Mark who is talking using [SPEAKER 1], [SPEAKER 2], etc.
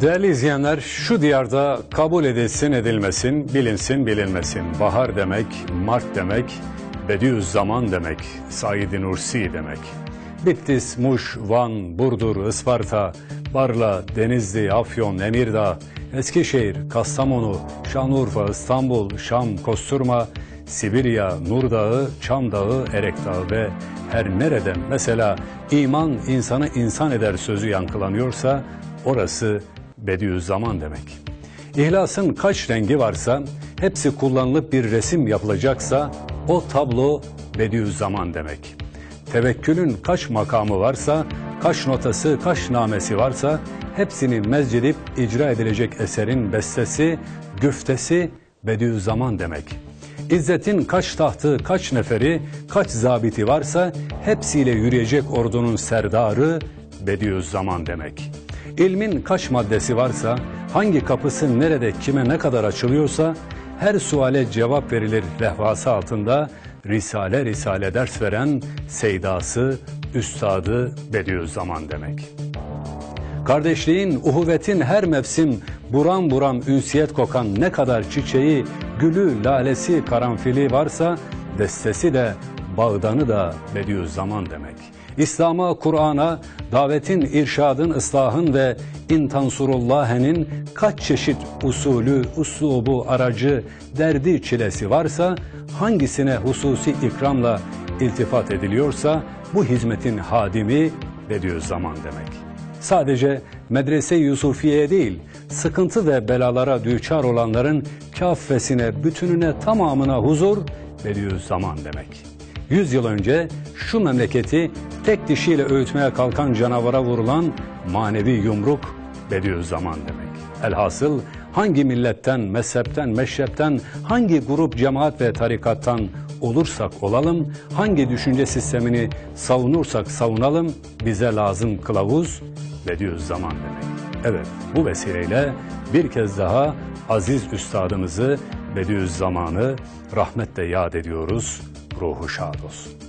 [SPEAKER 1] Değerli izleyenler, şu diyarda kabul edilsin edilmesin, bilinsin bilinmesin. Bahar demek, Mart demek, Bediüzzaman demek, Said Nursi demek. Bitlis, Muş, Van, Burdur, Isparta, Barla, Denizli, Afyon, Emirdağ, Eskişehir, Kastamonu, Şanlıurfa, İstanbul, Şam, Kosturma, Sibirya, Nur Dağı, Çam Dağı, Erek Dağı ve her nereden mesela iman insanı insan eder sözü yankılanıyorsa orası Bediüzzaman demek. İhlasın kaç rengi varsa hepsi kullanılıp bir resim yapılacaksa o tablo Bediüzzaman demek. Tevekkülün kaç makamı varsa, kaç notası, kaç namesi varsa hepsini mezcedip icra edilecek eserin bestesi, güftesi Bediüzzaman demek. İzzet'in kaç tahtı, kaç neferi, kaç zabiti varsa hepsiyle yürüyecek ordunun serdarı Bediüzzaman demek. İlmin kaç maddesi varsa, hangi kapısı nerede kime ne kadar açılıyorsa her suale cevap verilir lehvası altında Risale Risale ders veren Seydası, Üstadı Bediüzzaman demek. Kardeşliğin, uhuvvetin her mevsim buram buram ünsiyet kokan ne kadar çiçeği, gülü, lalesi, karanfili varsa destesi de bağdanı da Bediüzzaman demek. İslam'a, Kur'an'a, davetin, irşadın, ıslahın ve intansurullah'enin kaç çeşit usulü, uslubu, aracı, derdi, çilesi varsa, hangisine hususi ikramla iltifat ediliyorsa, bu hizmetin hadimi Bediüzzaman demek. Sadece medrese Yusufiye değil, sıkıntı ve belalara düçar olanların kâffesine, bütününe, tamamına huzur Bediüzzaman demek. Yüz yıl önce şu memleketi tek dişiyle öğütmeye kalkan canavara vurulan manevi yumruk Bediüzzaman demek. Elhasıl hangi milletten, mezhepten, meşrepten, hangi grup, cemaat ve tarikattan olursak olalım, hangi düşünce sistemini savunursak savunalım, bize lazım kılavuz Bediüzzaman demek. Evet, bu vesileyle bir kez daha aziz üstadımızı Bediüzzaman'ı rahmetle yad ediyoruz. Ruhu şad olsun.